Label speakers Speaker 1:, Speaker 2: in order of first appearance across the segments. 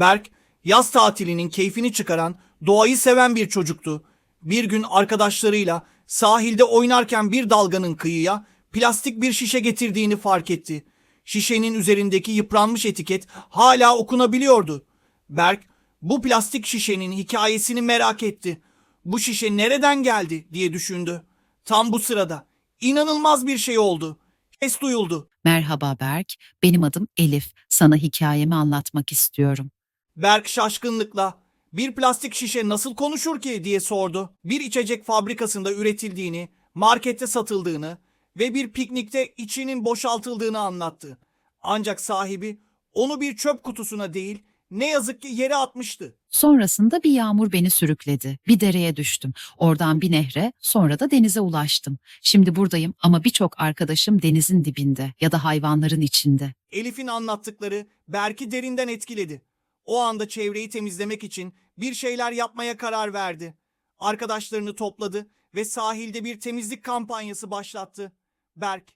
Speaker 1: Berk, yaz tatilinin keyfini çıkaran, doğayı seven bir çocuktu. Bir gün arkadaşlarıyla sahilde oynarken bir dalganın kıyıya plastik bir şişe getirdiğini fark etti. Şişenin üzerindeki yıpranmış etiket hala okunabiliyordu. Berk, bu plastik şişenin hikayesini merak etti. Bu şişe nereden geldi diye düşündü. Tam bu sırada inanılmaz bir şey oldu. Ses duyuldu.
Speaker 2: Merhaba Berk, benim adım Elif. Sana hikayemi anlatmak istiyorum.
Speaker 1: Berk şaşkınlıkla bir plastik şişe nasıl konuşur ki diye sordu. Bir içecek fabrikasında üretildiğini, markette satıldığını ve bir piknikte içinin boşaltıldığını anlattı. Ancak sahibi onu bir çöp kutusuna değil ne yazık ki yere atmıştı.
Speaker 2: Sonrasında bir yağmur beni sürükledi. Bir dereye düştüm. Oradan bir nehre, sonra da denize ulaştım. Şimdi buradayım ama birçok arkadaşım denizin dibinde ya da hayvanların içinde.
Speaker 1: Elif'in anlattıkları Berk'i derinden etkiledi. O anda çevreyi temizlemek için bir şeyler yapmaya karar verdi. Arkadaşlarını topladı ve sahilde bir temizlik kampanyası başlattı. Berk,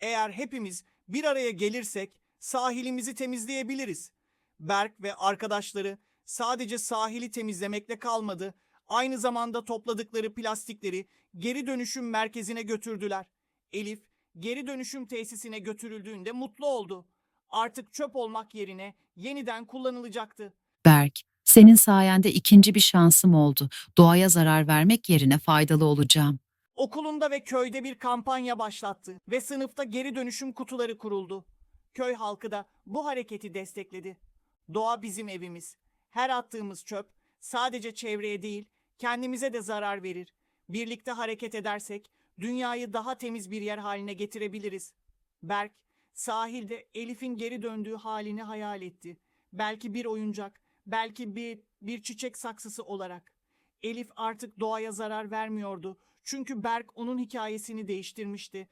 Speaker 1: eğer hepimiz bir araya gelirsek sahilimizi temizleyebiliriz. Berk ve arkadaşları sadece sahili temizlemekle kalmadı, aynı zamanda topladıkları plastikleri geri dönüşüm merkezine götürdüler. Elif, geri dönüşüm tesisine götürüldüğünde mutlu oldu. Artık çöp olmak yerine yeniden kullanılacaktı.
Speaker 2: Berk, senin sayende ikinci bir şansım oldu. Doğaya zarar vermek yerine faydalı olacağım.
Speaker 1: Okulunda ve köyde bir kampanya başlattı ve sınıfta geri dönüşüm kutuları kuruldu. Köy halkı da bu hareketi destekledi. Doğa bizim evimiz. Her attığımız çöp sadece çevreye değil, kendimize de zarar verir. Birlikte hareket edersek dünyayı daha temiz bir yer haline getirebiliriz. Berk sahilde Elif'in geri döndüğü halini hayal etti. Belki bir oyuncak, belki bir bir çiçek saksısı olarak. Elif artık doğaya zarar vermiyordu. Çünkü Berk onun hikayesini değiştirmişti.